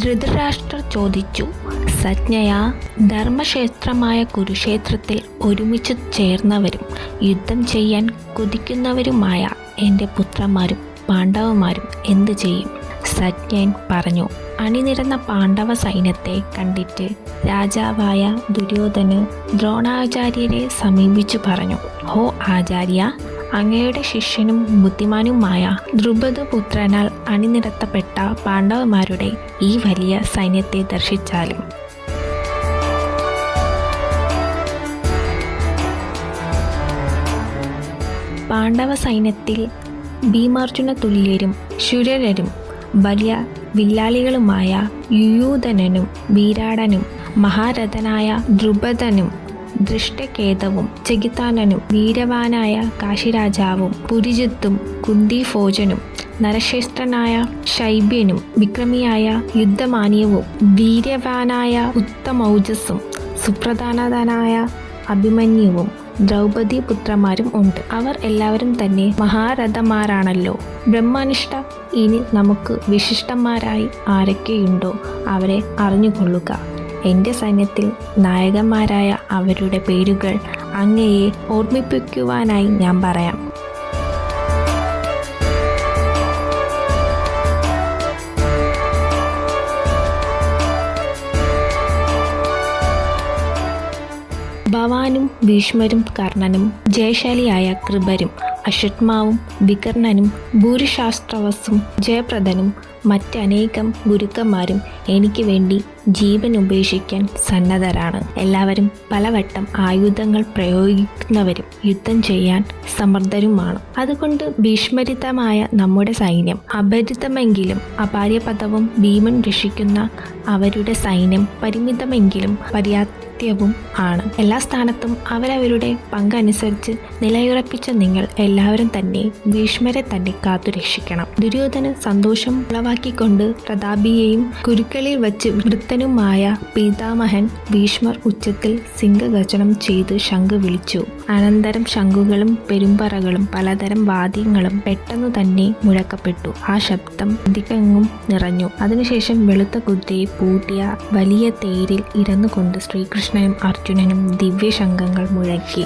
ധൃതരാഷ്ട്രർ ചോദിച്ചു സജ്ഞയ ധർമ്മക്ഷേത്രമായ കുരുക്ഷേത്രത്തിൽ ഒരുമിച്ച് ചേർന്നവരും യുദ്ധം ചെയ്യാൻ കുതിക്കുന്നവരുമായ എന്റെ പുത്രന്മാരും പാണ്ഡവന്മാരും എന്തു ചെയ്യും? സജ്ഞൻ പറഞ്ഞു അണിനിരന്ന പാണ്ഡവ സൈന്യത്തെ കണ്ടിട്ട് രാജാവായ ദുര്യോധന് ദ്രോണാചാര്യരെ സമീപിച്ചു പറഞ്ഞു ഹോ ആചാര്യ അങ്ങയുടെ ശിഷ്യനും ബുദ്ധിമാനുമായ ദ്രുപദപുത്രനാൽ അണിനിരത്തപ്പെട്ട പാണ്ഡവന്മാരുടെ ഈ വലിയ സൈന്യത്തെ ദർശിച്ചാലും. പാണ്ഡവ സൈന്യത്തിൽ ഭീമാർജുന തുല്യരും ശുരരും വലിയ വില്ലാളികളുമായ യുയൂധനും വീരാടനും മഹാരഥനായ ദ്രുപദനും ദൃഷ്ടകേതവും ചെകിത്താനനും വീരവാനായ കാശിരാജാവും പുരിജിത്തും കുന്തിഭോജനും നരശ്രേഷ്ഠനായ ശൈബ്യനും വിക്രമിയായ യുദ്ധമാന്യവും വീര്യവാനായ ഉത്തമൗജസ്സും സുപ്രധാനതനായ അഭിമന്യുവും ദ്രൗപദി പുത്രന്മാരും ഉണ്ട്. അവർ എല്ലാവരും തന്നെ മഹാരഥന്മാരാണല്ലോ. ബ്രഹ്മനിഷ്ഠ ഇനി നമുക്ക് വിശിഷ്ടന്മാരായി ആരൊക്കെയുണ്ടോ അവരെ അറിഞ്ഞുകൊള്ളുക. എന്റെ സൈന്യത്തിൽ നായകന്മാരായ അവരുടെ പേരുകൾ അങ്ങയെ ഓർമ്മിപ്പിക്കുവാനായി ഞാൻ പറയാം. ഭവാനും ഭീഷ്മരും കർണനും ജയശാലിയായ കൃപരും അശ്വത്മാവും വികർണനും ഭൂരിശാസ്ത്രവസും ജയപ്രദനും മറ്റനേകം ഗുരുക്കന്മാരും എനിക്ക് വേണ്ടി ജീവൻ ഉപേക്ഷിക്കാൻ സന്നദ്ധരാണ്. എല്ലാവരും പലവട്ടം ആയുധങ്ങൾ പ്രയോഗിക്കുന്നവരും യുദ്ധം ചെയ്യാൻ സമർത്ഥരുമാണ്. അതുകൊണ്ട് ഭീഷ്മരിതമായ നമ്മുടെ സൈന്യം അപരിതമെങ്കിലും അപാര്യപദവും ഭീമൻ രക്ഷിക്കുന്ന അവരുടെ സൈന്യം പരിമിതമെങ്കിലും പര്യാപ്തവും ആണ്. എല്ലാ സ്ഥാനത്തും അവരവരുടെ പങ്കനുസരിച്ച് നിലയുറപ്പിച്ച നിങ്ങൾ എല്ലാവരും തന്നെ ഭീഷ്മരെ തന്നെ കാത്തുരക്ഷിക്കണം. ദുര്യോധന സന്തോഷം ഉളവാക്കിക്കൊണ്ട് പ്രതാപിയെയും കുരുക്കളിൽ വച്ച് വൃത്തനുമായ പീതാമഹൻ ഭീഷ്മർ ഉച്ചത്തിൽ സിംഹഗർജനം ചെയ്ത് ശംഖ് വിളിച്ചു. അനന്തരം ശംഖുകളും പെരുമ്പറകളും പലതരം വാദ്യങ്ങളും പെട്ടെന്ന് തന്നെ മുഴക്കപ്പെട്ടു. ആ ശബ്ദം ദിക്കെങ്ങും നിറഞ്ഞു. അതിനുശേഷം വെളുത്ത കുതിരയെ പൂട്ടിയ വലിയ തേരിൽ ഇരുന്നുകൊണ്ട് ശ്രീകൃഷ്ണനും അർജുനനും ദിവ്യശംഖങ്ങൾ മുഴക്കി.